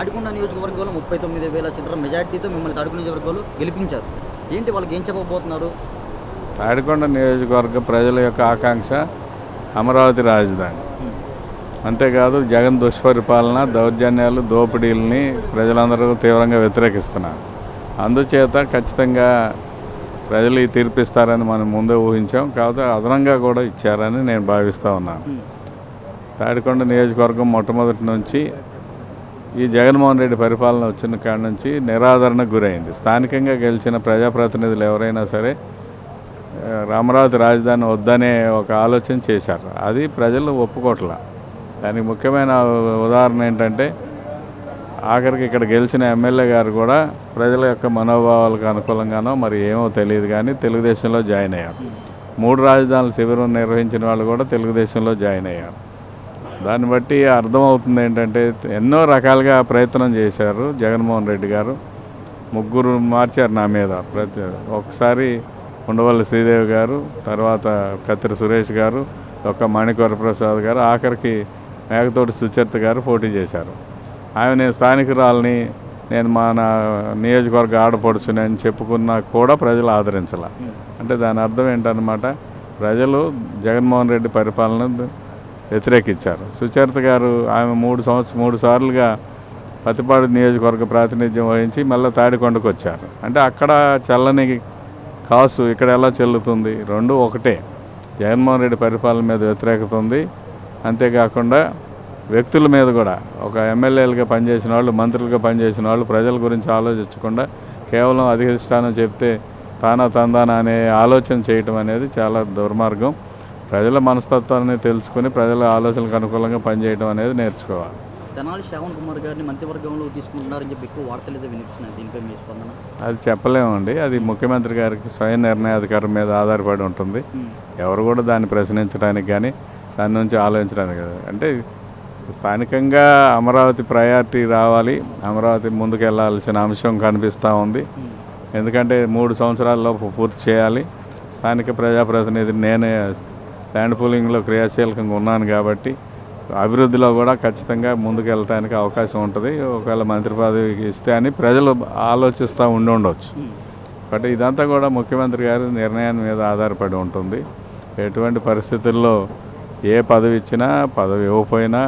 తాడికొండ నియోజకవర్గంలో ముప్పై తొమ్మిది వేల చిల్లర మెజార్టీతో మిమ్మల్ని తాడికొండ నియోజకవర్గంలో గెలిపించారు. ఏంటి వాళ్ళకి ఏం చెప్పబోతున్నారు తాడికొండ నియోజకవర్గ ప్రజల యొక్క ఆకాంక్ష అమరావతి రాజధాని. అంతేకాదు జగన్ దుష్పరిపాలన దౌర్జన్యాలు దోపిడీలని ప్రజలందరూ తీవ్రంగా వ్యతిరేకిస్తున్నారు. అందుచేత ఖచ్చితంగా ప్రజలు ఈ తీర్పిస్తారని మనం ముందే ఊహించాం. కాకపోతే అదనంగా కూడా ఇచ్చారని నేను భావిస్తూ ఉన్నాను. తాడికొండ నియోజకవర్గం మొట్టమొదటి నుంచి ఈ జగన్మోహన్ రెడ్డి పరిపాలన వచ్చిన కాడ నుంచి నిరాదరణకు గురైంది. స్థానికంగా గెలిచిన ప్రజాప్రతినిధులు ఎవరైనా సరే ఆ, అమరావతి రాజధాని వద్దనే ఒక ఆలోచన చేశారు. అది ప్రజలు ఒప్పుకోట్ల. దానికి ముఖ్యమైన ఉదాహరణ ఏంటంటే ఆఖరికి ఇక్కడ గెలిచిన ఎమ్మెల్యే గారు కూడా ప్రజల యొక్క మనోభావాలకు అనుకూలంగానో మరి ఏమో తెలియదు కానీ తెలుగుదేశంలో జాయిన్ అయ్యారు. మూడు రాజధానుల శిబిరం నిర్వహించిన వాళ్ళు కూడా తెలుగుదేశంలో జాయిన్ అయ్యారు. దాన్ని బట్టి అర్థమవుతుంది ఏంటంటే ఎన్నో రకాలుగా ప్రయత్నం చేశారు జగన్మోహన్ రెడ్డి గారు. ముగ్గురు మార్చారు నా మీద. ప్రతి ఒకసారి ఉండవల్లి శ్రీదేవి గారు తర్వాత కత్తిరి సురేష్ గారు ఒక మణికొర ప్రసాద్ గారు ఆఖరికి మేకతోటి సుచరిత గారు పోటీ చేశారు. ఆమె నేను స్థానికురాలని నేను మా నా నియోజకవర్గ ఆడపడుచుని అని చెప్పుకున్నా కూడా ప్రజలు ఆదరించాల. అంటే దాని అర్థం ఏంటన్నమాట? ప్రజలు జగన్మోహన్ రెడ్డి పరిపాలన వ్యతిరేకించారు. సుచరిత గారు ఆమె మూడు సంవత్సరం మూడు సార్లుగా పతిపాడు నియోజకవర్గ ప్రాతినిధ్యం వహించి మళ్ళీ తాడికొండకు వచ్చారు. అంటే అక్కడ చల్లని కాసు ఇక్కడ ఎలా చెల్లుతుంది? రెండు ఒకటే. జగన్మోహన్ రెడ్డి పరిపాలన మీద వ్యతిరేకత ఉంది. అంతేకాకుండా వ్యక్తుల మీద కూడా ఒక ఎమ్మెల్యేలుగా పనిచేసిన వాళ్ళు మంత్రులుగా పనిచేసిన వాళ్ళు ప్రజల గురించి ఆలోచించకుండా కేవలం అధిష్టానం చెప్తే తానా తందానా అనే ఆలోచన చేయటం అనేది చాలా దుర్మార్గం. ప్రజల మనస్తత్వాన్ని తెలుసుకుని ప్రజల ఆలోచనలకు అనుకూలంగా పనిచేయడం అనేది నేర్చుకోవాలి. తెనాలి శ్రావణ్ కుమార్ గారిని మంత్రివర్గంలో తీసుకుంటున్నారని చెప్పి ఎక్కువ వార్తలు అయితే వినిపిస్తున్నాయి. దీనిపై మీ స్పందన? అది చెప్పలేమండి అది ముఖ్యమంత్రి గారికి స్వయం నిర్ణయాధికారం మీద ఆధారపడి ఉంటుంది. ఎవరు కూడా దాన్ని ప్రశ్నించడానికి కానీ దాని నుంచి ఆలోచించడానికి. అంటే స్థానికంగా అమరావతి ప్రయారిటీ రావాలి. అమరావతి ముందుకు వెళ్ళాల్సిన అంశం కనిపిస్తూ ఉంది. ఎందుకంటే మూడు సంవత్సరాల్లో పూర్తి చేయాలి. స్థానిక ప్రజాప్రతినిధి నేనే ల్యాండ్ పూలింగ్లో క్రియాశీలకంగా ఉన్నాను కాబట్టి అభివృద్ధిలో కూడా ఖచ్చితంగా ముందుకు వెళ్ళటానికి అవకాశం ఉంటుంది. ఒకవేళ మంత్రి పదవికి ఇస్తే అని ప్రజలు ఆలోచిస్తూ ఉండి ఉండవచ్చు బట్ ఇదంతా కూడా ముఖ్యమంత్రి గారి నిర్ణయాన్ని మీద ఆధారపడి ఉంటుంది. ఎటువంటి పరిస్థితుల్లో ఏ పదవి ఇచ్చినా పదవి ఇవ్వకపోయినా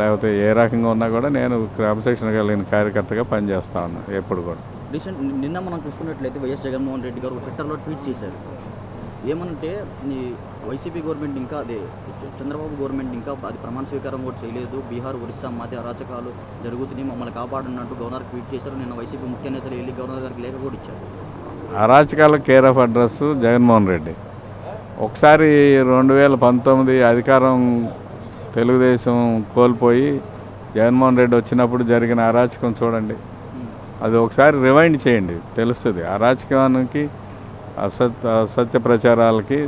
లేకపోతే ఏ రకంగా ఉన్నా కూడా నేను క్రమశిక్షణ కలిగిన కార్యకర్తగా పనిచేస్తా ఉన్నాను ఎప్పుడు కూడా. నిన్న మనం చూసుకున్నట్లయితే వైఎస్ జగన్మోహన్ రెడ్డి గారు ట్విట్టర్లో ట్వీట్ చేశారు. ఏమనంటే ఈ వైసీపీ గవర్నమెంట్ ఇంకా అదే చంద్రబాబు గవర్నమెంట్ ఇంకా అది ప్రమాణ స్వీకారం కూడా చేయలేదు. బీహార్ ఒరిస్సా మధ్య అరాచకాలు జరుగుతున్నాయి. మమ్మల్ని కాపాడన్నట్టు గవర్నర్ ట్వీట్ చేశారు. నిన్న వైసీపీ ముఖ్య నేతలు వెళ్ళి గవర్నర్ గారికి లేఖ కూడా ఇచ్చారు. అరాచకాల care of address Jaganmohan Reddy. ఒకసారి రెండు వేల పంతొమ్మిది అధికారం తెలుగుదేశం కోల్పోయి జగన్మోహన్ రెడ్డి వచ్చినప్పుడు జరిగిన అరాచకం చూడండి. అది ఒకసారి రివైండ్ చేయండి. తెలుస్తుంది. అరాచకానికి అసత్య అసత్య ప్రచారాలకి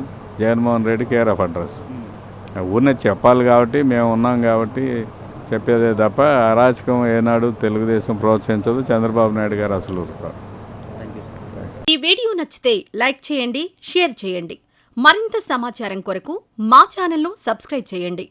Jaganmohan Reddy care of address. ఊరినే చెప్పాలి కాబట్టి మేము ఉన్నాం కాబట్టి చెప్పేదే తప్ప అరాచకం ఏనాడు తెలుగుదేశం ప్రోత్సహించదు. చంద్రబాబు నాయుడు గారు అసలు ఈ వీడియో నచ్చితే లైక్ చేయండి షేర్ చేయండి. మరింత సమాచారం కొరకు మా ఛానల్ను సబ్స్క్రైబ్ చేయండి.